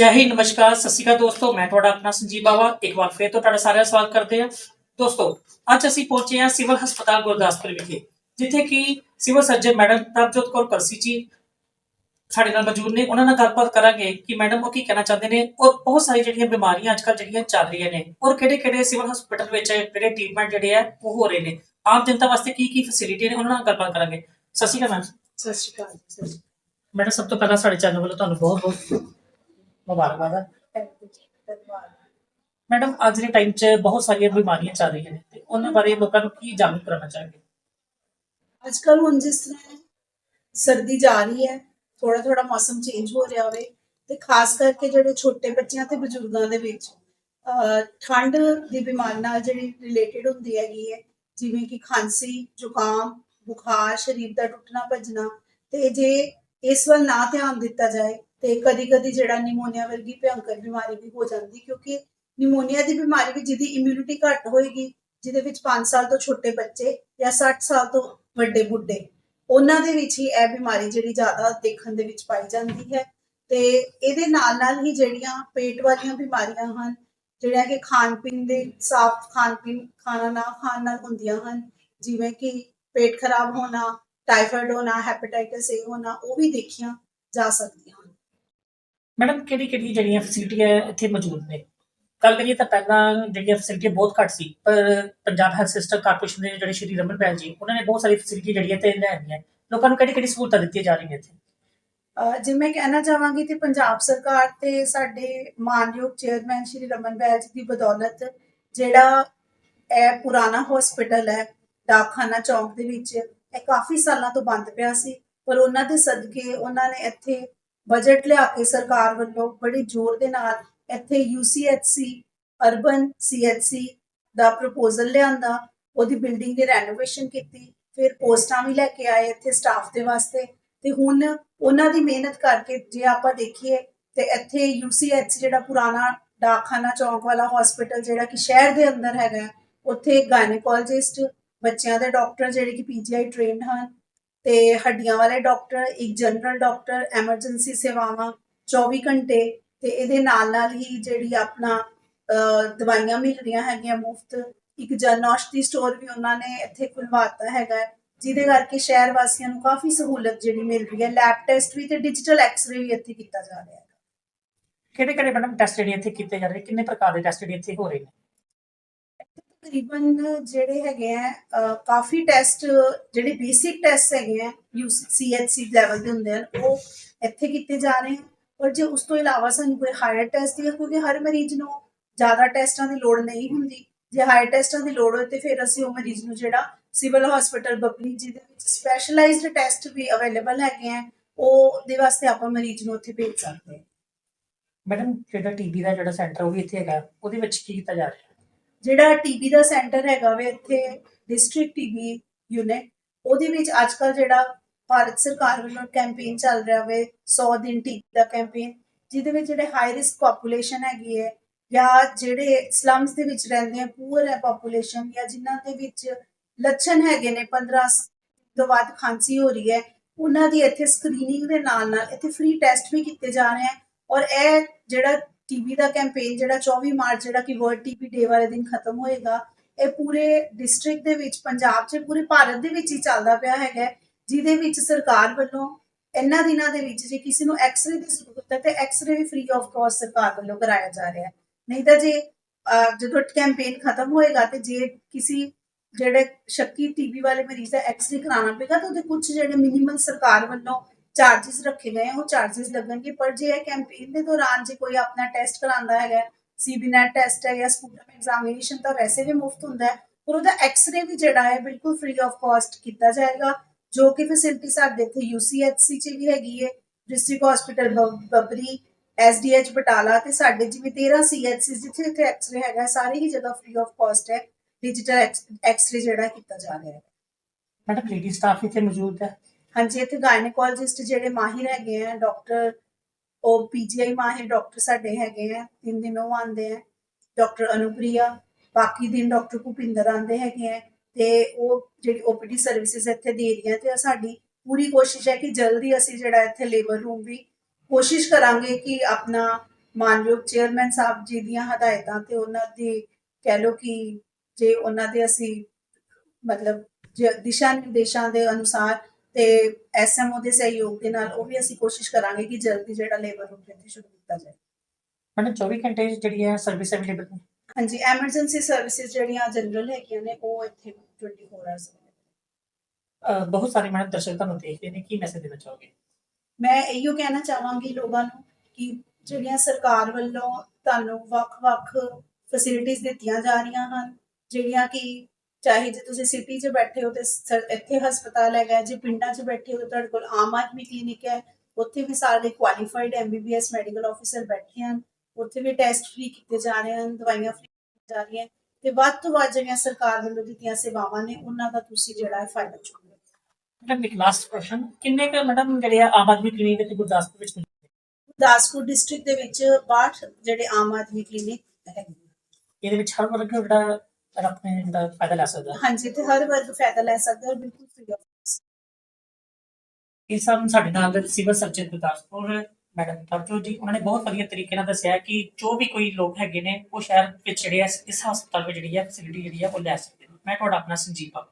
ਜੈ ਹਿੰਦ ਨਮਸਕਾਰ ਸਤਿ ਸ਼੍ਰੀ ਅਕਾਲ ਦੋਸਤੋ ਮੈਂ ਤੁਹਾਡਾ ਆਪਣਾ ਸੰਜੀਵ ਬਾਵਾ। ਇੱਕ ਵਾਰ ਫੇਰ ਤੋਂ ਤੁਹਾਡਾ ਸਾਰਿਆਂ ਦਾ ਸਵਾਗਤ ਕਰਦੇ ਹਾਂ। ਦੋਸਤੋ ਅੱਜ ਅਸੀਂ ਪਹੁੰਚੇ ਹਾਂ ਸਿਵਲ ਹਸਪਤਾਲ ਗੁਰਦਾਸਪੁਰ ਵਿਖੇ ਜਿੱਥੇ ਕਿ civil surgeon madam Prabhjot Kaur ਕਰਸੀ ji ਸਾਡੇ ਨਾਲ ਮੌਜੂਦ ਨੇ। ਉਹਨਾਂ ਨਾਲ ਗੱਲਬਾਤ ਕਰਾਂਗੇ ਕਿ ਮੈਡਮ ਉਹ ਕੀ ਕਹਿਣਾ ਚਾਹੁੰਦੇ ਨੇ ਔਰ ਬਹੁਤ ਸਾਰੀ ਜਿਹੜੀਆਂ ਬਿਮਾਰੀਆਂ ਅੱਜਕੱਲ ਜਿਹੜੀਆਂ ਚੱਲ ਰਹੀਆਂ ਨੇ ਔਰ ਕਿਹੜੇ ਕਿਹੜੇ ਸਿਵਲ ਹਸਪਤਾਲ ਵਿੱਚ ਕਿਹੜੇ ਟ੍ਰੀਟਮੈਂਟ ਜਿਹੜੇ ਆ ਉਹ ਹੋ ਰਹੇ ਨੇ। ਆਮ ਜਨਤਾ ਵਾਸਤੇ ਕੀ ਕੀ ਫੈਸਿਲਿਟੀ ਨੇ ਉਹਨਾਂ ਨਾਲ ਗੱਲਬਾਤ ਕਰਾਂਗੇ। ਸਤਿ ਸ਼੍ਰੀ ਅਕਾਲ ਮੈਮ। ਸਤਿ ਸ਼੍ਰੀ ਅਕਾਲ ਮੈਡਮ ਸਭ ਤੋਂ ਪਹਿਲਾਂ ਸਾਡੇ ਚੈਨਲ ਵੱਲੋਂ ਤੁਹਾਨੂੰ ਬਹੁਤ ਬਹੁਤ ਮੁਬਾਰਕਬਾਦ ਹੈ ਮੈਡਮ, ਅੱਜ ਦੇ ਟਾਈਮ 'ਚ ਬਹੁਤ ਸਾਰੀਆਂ ਬਿਮਾਰੀਆਂ ਚੱਲ ਰਹੀਆਂ ਨੇ ਤੇ ਉਹਨਾਂ ਬਾਰੇ ਲੋਕਾਂ ਨੂੰ ਕੀ ਜਾਣੂ ਕਰਾਉਣਾ ਚਾਹਾਂਗੇ? ਅੱਜ ਕੱਲ ਹੁਣ ਜਿਸ ਤਰ੍ਹਾਂ ਸਰਦੀ ਜਾ ਰਹੀ ਹੈ ਥੋੜਾ ਥੋੜਾ ਮੌਸਮ ਚੇਂਜ ਹੋ ਰਿਹਾ ਹੋਵੇ ਤੇ ਖਾਸ ਕਰਕੇ ਜਿਹੜੇ ਛੋਟੇ ਬੱਚਿਆਂ ਤੇ ਬਜ਼ੁਰਗਾਂ ਦੇ ਵਿੱਚ ਠੰਡ ਦੀ ਬਿਮਾਰੀ ਨਾਲ ਜਿਹੜੀ ਰਿਲੇਟਡ ਹੁੰਦੀ ਹੈਗੀ ਹੈ, ਜਿਵੇਂ ਕਿ ਖਾਂਸੀ, ਜ਼ੁਕਾਮ, ਬੁਖਾਰ, ਸਰੀਰ ਦਾ ਟੁੱਟਣਾ ਭੱਜਣਾ ਤੇ ਜੇ ਇਸ ਵੱਲ ਨਾ ਧਿਆਨ ਦਿੱਤਾ ਜਾਏ ਤੇ ਕਦੀ ਕਦੀ ਜਿਹੜਾ ਨਿਮੋਨੀਆ ਵਰਗੀ ਭਿਅੰਕਰ ਬਿਮਾਰੀ ਵੀ ਹੋ ਜਾਂਦੀ, ਕਿਉਂਕਿ ਨਿਮੋਨੀਆ ਦੀ ਬਿਮਾਰੀ ਵਿੱਚ ਜਿਹਦੀ ਇਮਿਊਨਿਟੀ ਘੱਟ ਹੋਏਗੀ, ਜਿਹਦੇ ਵਿੱਚ 5 ਸਾਲ ਤੋਂ ਛੋਟੇ ਬੱਚੇ ਜਾਂ 60 ਸਾਲ ਤੋਂ ਵੱਡੇ ਬੁੱਢੇ, ਉਹਨਾਂ ਦੇ ਵਿੱਚ ਹੀ ਇਹ ਬਿਮਾਰੀ ਜਿਹੜੀ ਜ਼ਿਆਦਾ ਦੇਖਣ ਦੇ ਵਿੱਚ ਪਾਈ ਜਾਂਦੀ ਹੈ। ਤੇ ਇਹਦੇ ਨਾਲ ਨਾਲ ਹੀ ਜਿਹੜੀਆਂ ਪੇਟ ਵਾਲੀਆਂ ਬਿਮਾਰੀਆਂ ਹਨ, ਜਿਹੜੀਆਂ ਕਿ ਖਾਣ ਪੀਣ ਦੇ ਸਾਫ਼ ਖਾਣ ਪੀਣ, ਖਾਣਾ ਨਾ ਖਾਣ ਨਾਲ ਹੁੰਦੀਆਂ ਹਨ, ਜਿਵੇਂ ਕਿ ਪੇਟ ਖਰਾਬ ਹੋਣਾ, ਟਾਈਫਾਇਡ ਹੋਣਾ ਹੈਪੇਟਾਈਟਸ ਏ ਹੋਣਾ, ਉਹ ਵੀ ਦੇਖੀਆਂ ਜਾ ਸਕਦੀਆਂ ਮੈਡਮ, ਕਿਹੜੀ ਕਿਹੜੀ ਜਿਹੜੀਆਂ ਫੈਸਿਲਿਟੀਆਂ ਇੱਥੇ ਮੌਜੂਦ ਨੇ? ਗੱਲ ਕਰੀਏ ਤਾਂ ਪਹਿਲਾਂ ਜਿਹੜੀਆਂ ਫੈਸਿਲਿਟੀਆਂ ਬਹੁਤ ਘੱਟ ਸੀ, ਪਰ ਪੰਜਾਬ ਹੈਲਥ ਸਿਸਟਮ ਕਾਰਪੋਰੇਸ਼ਨ ਦੇ ਜਿਹੜੇ ਸ਼੍ਰੀ ਰਮਨ ਬੈਲ ਜੀ, ਉਹਨਾਂ ਨੇ ਬਹੁਤ ਸਾਰੀ ਫੈਸਿਲਿਟੀ ਜਿਹੜੀਆਂ ਤੇ ਲੈ ਲੋਕਾਂ ਨੂੰ ਕਿਹੜੀ ਕਿਹੜੀ ਸਹੂਲਤਾਂ ਦਿੱਤੀਆਂ ਜਾ ਰਹੀਆਂ ਇੱਥੇ? ਜੇ ਮੈਂ ਕਹਿਣਾ ਚਾਹਾਂਗੀ ਤੇ ਪੰਜਾਬ ਸਰਕਾਰ ਤੇ ਸਾਡੇ ਮਾਨਯੋਗ ਚੇਅਰਮੈਨ ਸ਼੍ਰੀ ਰਮਨ ਬੈਲ ਜੀ ਦੀ ਬਦੌਲਤ ਜਿਹੜਾ ਇਹ ਪੁਰਾਣਾ ਹਸਪੀਟਲ ਹੈ, ਡਾਕਖਾਨਾ ਚੌਂਕ ਦੇ ਵਿੱਚ, ਇਹ ਕਾਫੀ ਸਾਲਾਂ ਤੋਂ ਬੰਦ ਪਿਆ ਸੀ, ਪਰ ਉਹਨਾਂ ਦੇ ਸਦਕੇ ਉਹਨਾਂ ਨੇ ਇੱਥੇ ਬਜਟ ਲਿਆ ਕੇ ਸਰਕਾਰ ਵੱਲੋਂ ਬੜੇ ਜ਼ੋਰ ਦੇ ਨਾਲ ਇੱਥੇ UCHC ਅਰਬਨ CHC ਦਾ ਪ੍ਰਪੋਜ਼ਲ ਲਿਆਂਦਾ, ਉਹਦੀ ਬਿਲਡਿੰਗ ਦੀ ਰੈਨੋਵੇਸ਼ਨ ਕੀਤੀ, ਫਿਰ ਪੋਸਟਾਂ ਵੀ ਲੈ ਕੇ ਆਏ ਇੱਥੇ ਸਟਾਫ ਦੇ ਵਾਸਤੇ ਤੇ ਹੁਣ ਉਹਨਾਂ ਦੀ ਮਿਹਨਤ ਕਰਕੇ ਜੇ ਆਪਾਂ ਦੇਖੀਏ ਤੇ ਇੱਥੇ UCH ਜਿਹੜਾ ਪੁਰਾਣਾ ਡਾਕਖਾਨਾ ਚੌਂਕ ਵਾਲਾ ਹਸਪੀਟਲ ਜਿਹੜਾ ਕਿ ਸ਼ਹਿਰ ਦੇ ਅੰਦਰ ਹੈਗਾ, ਉੱਥੇ ਗਾਇਨੇਕੋਲੋਜਿਸਟ ਬੱਚਿਆਂ ਦੇ ਡਾਕਟਰ ਜਿਹੜੇ ਕਿ ਪੀਜੀਆਈ ਟ੍ਰੇਨਡ ਹਨ ਤੇ ਹੱਡੀਆਂ ਵਾਲੇ ਡਾਕਟਰ, ਇੱਕ ਜਨਰਲ ਡਾਕਟਰ, ਐਮਰਜੈਂਸੀ ਸੇਵਾਵਾਂ 24 ਘੰਟੇ ਤੇ ਇਹਦੇ ਨਾਲ ਨਾਲ ਹੀ ਜਿਹੜੀ ਆਪਣਾ ਦਵਾਈਆਂ ਮਿਲ ਰਹੀਆਂ ਹੈਗੀਆਂ ਮੁਫਤ। ਇੱਕ ਜਨ ਔਸ਼ਧੀ ਸਟੋਰ ਵੀ ਉਹਨਾਂ ਨੇ ਇੱਥੇ ਖੁਲਵਾਤਾ ਹੈਗਾ ਜਿਹਦੇ ਕਰਕੇ ਸ਼ਹਿਰ ਵਾਸੀਆਂ ਨੂੰ ਕਾਫੀ ਸਹੂਲਤ ਜਿਹੜੀ ਮਿਲ ਰਹੀ ਹੈ। ਲੈਬ ਟੈਸਟ ਵੀ ਤੇ ਡਿਜੀਟਲ ਐਕਸ-ਰੇ ਵੀ ਇੱਥੇ ਕੀਤਾ ਜਾ ਰਿਹਾ ਹੈ ਕਿਹੜੇ ਕਿਹੜੇ ਮੈਡਮ ਟੈਸਟ ਜਿਹੜੇ ਇੱਥੇ ਕੀਤੇ ਜਾ ਰਹੇ? ਕਿੰਨੇ ਪ੍ਰਕਾਰ ਦੇ ਟੈਸਟ ਜਿਹੜੇ ਇੱਥੇ ਹੋ ਰਹੇ ਨੇ? ਤਕਰੀਬਨ ਜਿਹੜੇ ਹੈਗੇ ਆ ਕਾਫੀ ਟੈਸਟ ਜਿਹੜੇ ਬੇਸਿਕ ਟੈਸਟ ਹੈਗੇ ਆ ਯੂਸੀਐਚਸੀ ਲੈਵਲ ਦੇ ਹੁੰਦੇ ਹਨ ਉਹ ਇੱਥੇ ਕੀਤੇ ਜਾ ਰਹੇ ਹਨ ਪਰ ਜੇ ਉਸ ਤੋਂ ਇਲਾਵਾ ਸਾਨੂੰ ਕੋਈ ਹਾਇਰ ਟੈਸਟ ਦੀ ਕਿਉਂਕਿ ਹਰ ਮਰੀਜ਼ ਨੂੰ ਜ਼ਿਆਦਾ ਟੈਸਟਾਂ ਦੀ ਲੋੜ ਨਹੀਂ ਹੁੰਦੀ। ਜੇ ਹਾਇਰ ਟੈਸਟਾਂ ਦੀ ਲੋੜ ਹੋਏ ਤੇ ਫਿਰ ਅਸੀਂ ਉਹ ਮਰੀਜ਼ ਨੂੰ ਜਿਹੜਾ ਸਿਵਲ ਹਸਪੀਟਲ ਬੱਬਰੀ ਜਿਹਦੇ ਵਿੱਚ ਸਪੈਸ਼ਲਾਈਜ਼ਡ ਟੈਸਟ ਵੀ ਅਵੇਲੇਬਲ ਹੈਗੇ ਆ ਉਹ ਦੇ ਵਾਸਤੇ ਆਪਾਂ ਮਰੀਜ਼ ਨੂੰ ਉੱਥੇ ਭੇਜ ਸਕਦੇ ਹਾਂ। ਮੈਡਮ, ਜਿਹੜਾ ਟੀਬੀ ਦਾ ਜਿਹੜਾ ਸੈਂਟਰ ਉਹ ਵੀ ਇੱਥੇ ਹੈਗਾ। ਉਹਦੇ ਵਿੱਚ ਕੀ ਕੀਤਾ ਜਾ ਰਿਹਾ? ਜਿਹੜਾ ਟੀਬੀ ਦਾ ਸੈਂਟਰ ਹੈਗਾ ਵੇ ਇੱਥੇ ਡਿਸਟ੍ਰਿਕਟ ਟੀਬੀ ਯੂਨਿਟ ਉਹਦੇ ਵਿੱਚ ਅੱਜ ਕੱਲ ਜਿਹੜਾ ਭਾਰਤ ਸਰਕਾਰ ਵੱਲੋਂ ਕੈਂਪੇਨ ਚੱਲ ਰਿਹਾ ਵੇ 100 ਦਿਨ ਟੀਬੀ ਦਾ ਕੈਂਪੇਨ ਜਿਹਦੇ ਵਿੱਚ ਜਿਹੜੇ ਹਾਈ ਰਿਸਕ ਪੋਪੂਲੇਸ਼ਨ ਹੈਗੀ ਹੈ ਜਾਂ ਜਿਹੜੇ ਸਲਮਸ ਦੇ ਵਿੱਚ ਰਹਿੰਦੇ ਆ ਪੂਅਰ ਹੈ ਪੋਪੂਲੇਸ਼ਨ ਜਾਂ ਜਿਨ੍ਹਾਂ ਦੇ ਵਿੱਚ ਲੱਛਣ ਹੈਗੇ ਨੇ 15 ਤੋਂ ਵੱਧ ਖਾਂਸੀ ਹੋ ਰਹੀ ਹੈ, ਉਹਨਾਂ ਦੀ ਇੱਥੇ ਸਕਰੀਨਿੰਗ ਦੇ ਨਾਲ ਨਾਲ ਇੱਥੇ ਫ੍ਰੀ ਟੈਸਟ ਵੀ ਕੀਤੇ ਜਾ ਰਹੇ ਹੈ ਔਰ ਇਹ ਜਿਹੜਾ ਟੀਬੀ ਦਾ ਕੈਂਪੇਨ ਜਿਹੜਾ 24 ਮਾਰਚ ਜਿਹੜਾ ਕਿ ਵਰਲਡ ਟੀਬੀ ਡੇ ਵਾਲੇ ਦਿਨ ਖਤਮ ਹੋਏਗਾ, ਇਹ ਪੂਰੇ ਡਿਸਟ੍ਰਿਕਟ ਦੇ ਵਿੱਚ, ਪੰਜਾਬ 'ਚ, ਪੂਰੇ ਭਾਰਤ ਦੇ ਵਿੱਚ ਹੀ ਚੱਲਦਾ ਪਿਆ ਹੈਗਾ ਜਿਹਦੇ ਵਿੱਚ ਸਰਕਾਰ ਵੱਲੋਂ ਇਹਨਾਂ ਦਿਨਾਂ ਦੇ ਵਿੱਚ ਜੇ ਕਿਸੇ ਨੂੰ ਐਕਸ-ਰੇ ਦੀ ਜ਼ਰੂਰਤ ਹੈ ਤੇ ਐਕਸ-ਰੇ ਵੀ ਫ੍ਰੀ ਆਫ ਕਾਸਟ ਸਰਕਾਰ ਵੱਲੋਂ ਕਰਾਇਆ ਜਾ ਰਿਹਾ ਹੈ। ਨਹੀਂ ਤਾਂ ਜੇ ਜਦੋਂ ਕੈਂਪੇਨ ਖਤਮ ਹੋਏਗਾ ਤੇ ਜੇ ਕਿਸੇ ਜਿਹੜੇ ਸ਼ੱਕੀ ਟੀਬੀ ਵਾਲੇ ਮਰੀਜ਼ ਦਾ ਐਕਸ-ਰੇ ਕਰਾਉਣਾ ਪਏਗਾ ਤਾਂ ਉਹਦੇ ਕੁਝ ਜਿਹੜੇ ਮਿਨੀਮਮ ਸਰਕਾਰ ਵੱਲੋਂ ਚਾਰजेस ਰੱਖੇ ਗਏ ਹਨ ਉਹ ਚਾਰजेस ਲੱਗਣਗੇ, ਪਰ ਜੇ ਇਹ ਕੈਂਪੇਨ ਦੇ ਦੌਰਾਨ ਜੇ ਕੋਈ ਆਪਣਾ ਟੈਸਟ ਕਰਾਉਂਦਾ ਹੈਗਾ ਸੀਬੀਨੈਟ ਟੈਸਟ ਹੈ ਜਾਂ ਸਪੂਟਮ ਐਗਜ਼ਾਮੀਨੇਸ਼ਨ ਤਾਂ ਵੈਸੇ ਵੀ ਮੁਫਤ ਹੁੰਦਾ ਹੈ, ਪਰ ਉਹਦਾ ਐਕਸ-ਰੇ ਵੀ ਜਿਹੜਾ ਹੈ ਬਿਲਕੁਲ ਫ੍ਰੀ ਆਫ ਕਾਸਟ ਕੀਤਾ ਜਾਏਗਾ, ਜੋ ਕਿ ਫੈਸਿਲਿਟੀ ਸਾਡੇ ਇੱਥੇ ਯੂਸੀਐਚਸੀ ਚ ਵੀ ਹੈਗੀ ਹੈ district hospital Babbri SDH Batala ਤੇ ਸਾਡੇ ਜਿਵੇਂ 13 ਸੀਐਚਸੀ ਜਿੱਥੇ ਇੱਥੇ ਐਕਸ-ਰੇ ਹੈਗਾ, ਸਾਰੀ ਹੀ ਜਗ੍ਹਾ ਫ੍ਰੀ ਆਫ ਕਾਸਟ ਹੈ ਡਿਜੀਟਲ ਐਕਸ-ਰੇ ਜਿਹੜਾ ਕੀਤਾ ਜਾ ਰਿਹਾ ਹੈ। ਮੈਡਮ ਲੇਡੀ ਸਟਾਫ ਇੱਥੇ ਮੌਜੂਦ ਹੈ। ਹਾਂਜੀ, ਇੱਥੇ ਗਾਇਨੇਕੋਲੋਜਿਸਟ ਜਿਹੜੇ ਮਾਹਿਰ ਹੈਗੇ ਆ ਡਾਕਟਰ ਉਹ ਪੀਜੀਆਈ ਮਾਹਿਰ ਡਾਕਟਰ ਸਾਡੇ ਹੈਗੇ ਆ, ਤਿੰਨ ਦਿਨ ਉਹ ਆਉਂਦੇ ਆ ਡਾਕਟਰ ਅਨੁਪ੍ਰਿਆ, ਬਾਕੀ ਦਿਨ ਡਾਕਟਰ ਭੁਪਿੰਦਰ ਆਉਂਦੇ ਹੈਗੇ ਆ, ਤੇ ਉਹ ਜਿਹੜੀ ਓਪੀਡੀ ਸਰਵਿਸਿਜ਼ ਇੱਥੇ ਦੇ ਰਹੀਆਂ ਤੇ ਸਾਡੀ ਪੂਰੀ ਕੋਸ਼ਿਸ਼ ਹੈ ਕਿ ਜਲਦੀ ਅਸੀਂ ਜਿਹੜਾ ਇੱਥੇ ਲੇਬਰ ਰੂਮ ਵੀ ਕੋਸ਼ਿਸ਼ ਕਰਾਂਗੇ ਕਿ ਆਪਣਾ ਮਾਨਯੋਗ ਚੇਅਰਮੈਨ ਸਾਹਿਬ ਜੀ ਦੀਆਂ ਹਦਾਇਤਾਂ ਤੇ ਉਹਨਾਂ ਦੀ ਕਹਿ ਲੋ ਕਿ ਜੇ ਉਹਨਾਂ ਦੇ ਅਸੀਂ ਮਤਲਬ ਦਿਸ਼ਾ ਨਿਰਦੇਸ਼ਾਂ ਦੇ ਅਨੁਸਾਰ ਤੇ ਐਸਐਮਓ ਦੇ ਸਹਿਯੋਗ ਦੇ ਨਾਲ ਉਹ ਵੀ ਅਸੀਂ ਕੋਸ਼ਿਸ਼ ਕਰਾਂਗੇ ਕਿ ਜਲਦੀ ਜਿਹੜਾ ਲੇਬਰ ਰੂਮ ਇੱਥੇ ਸ਼ੁਰੂ ਕੀਤਾ ਜਾਏ। ਮੈਡਮ 24 ਘੰਟੇ ਜਿਹੜੀ ਹੈ ਸਰਵਿਸ ਅਵੇਲੇਬਲ ਨੇ? ਹਾਂਜੀ ਐਮਰਜੈਂਸੀ ਸਰਵਿਸਿਜ਼ ਜਿਹੜੀਆਂ ਜਨਰਲ ਹੈਗੀਆਂ ਨੇ ਉਹ ਇੱਥੇ 24 ਆਵਰਸ ਬਹੁਤ ਸਾਰੇ ਮੈਡਮ ਦਰਸ਼ਕ ਤੁਹਾਨੂੰ ਦੇਖਦੇ ਨੇ ਕੀ ਮੈਸੇਜ ਦੇਣਾ ਚਾਹੋਗੇ? ਮੈਂ ਇਹੋ ਕਹਿਣਾ ਚਾਹਾਂਗੀ ਲੋਕਾਂ ਨੂੰ ਕਿ ਜਿਹੜੀਆਂ ਸਰਕਾਰ ਵੱਲੋਂ ਤੁਹਾਨੂੰ ਵੱਖ-ਵੱਖ ਫੈਸਿਲਿਟੀਆਂ ਦਿੱਤੀਆਂ ਜਾ ਰਹੀਆਂ ਹਨ ਜਿਹੜੀਆਂ ਕਿ ਚਾਹੇ ਜੇ ਤੁਸੀਂ ਸਿਟੀ 'ਚ ਬੈਠੇ ਹੋ ਤੇ ਇੱਥੇ ਹਸਪਤਾਲ ਹੈਗਾ ਜੇ ਪਿੰਡਾਂ 'ਚ ਬੈਠੇ ਹੋ ਤੁਹਾਡੇ ਕੋਲ ਆਮ ਆਦਮੀ ਕਲੀਨਿਕ ਹੈ ਉੱਥੇ ਵੀ ਸਾਰੇ ਕੁਆਲੀਫਾਈਡ ਐਮਬੀਬੀਐਸ ਮੈਡੀਕਲ ਆਫੀਸਰ ਬੈਠੇ ਹਨ ਉੱਥੇ ਵੀ ਟੈਸਟ ਫ੍ਰੀ ਕੀਤੇ ਜਾ ਰਹੇ ਹਨ ਦਵਾਈਆਂ ਫ੍ਰੀ ਜਾ ਰਹੀਆਂ ਤੇ ਵੱਧ ਤੋਂ ਵੱਧ ਜਿਹੜੀਆਂ ਸਰਕਾਰ ਵੱਲੋਂ ਦਿੱਤੀਆਂ ਸੇਵਾਵਾਂ ਨੇ ਉਹਨਾਂ ਦਾ ਤੁਸੀਂ ਜਿਹੜਾ ਫਾਇਦਾ ਚੁੱਕੋ ਮੈਡਮ ਇੱਕ ਲਾਸਟ ਕੁਐਸਚਨ ਕਿੰਨੇ ਕੁ ਮੈਡਮ ਜਿਹੜੇ ਆਮ ਆਦਮੀ ਕਲੀਨਿਕ ਤੇ ਗੁਰਦਾਸਪੁਰ ਵਿੱਚ? ਗੁਰਦਾਸਪੁਰ ਡਿਸਟ੍ਰਿਕਟ ਦੇ ਵਿੱਚ 62 ਜਿਹੜੇ ਆਮ ਆਦਮੀ ਕਲੀਨਿਕ ਹੈਗੇ। ਇਹਦੇ ਵਿੱਚ ਹਰ ਵਰਗ ਜਿਹੜਾ ਆਪਣੇ ਜਿਹੜਾ ਫਾਇਦਾ ਲੈ ਸਕਦਾ। ਹਾਂਜੀ ਤੇ ਹਰ ਵਰਗ ਫਾਇਦਾ ਲੈ ਸਕਦਾ ਹੈ ਬਿਲਕੁਲ ਫ੍ਰੀ ਆਫ ਇਸ ਸਭ ਸਾਡੇ ਨਾਲ civil surgeon Gurdaspur madam Prabhjot ji ਉਹਨਾਂ ਨੇ ਬਹੁਤ ਵਧੀਆ ਤਰੀਕੇ ਨਾਲ ਦੱਸਿਆ ਕਿ ਜੋ ਵੀ ਕੋਈ ਲੋਕ ਹੈਗੇ ਨੇ ਉਹ ਸ਼ਹਿਰ ਵਿੱਚ ਜਿਹੜੇ ਇਸ ਹਸਪਤਾਲ ਵਿੱਚ ਜਿਹੜੀ ਹੈ ਫੈਸਿਲਿਟੀ ਜਿਹੜੀ ਹੈ ਉਹ ਲੈ ਸਕਦੇ ਨੇ। ਮੈਂ ਤੁਹਾਡਾ ਆਪਣਾ ਸੰਜੀਵ ਬਾਬੂ।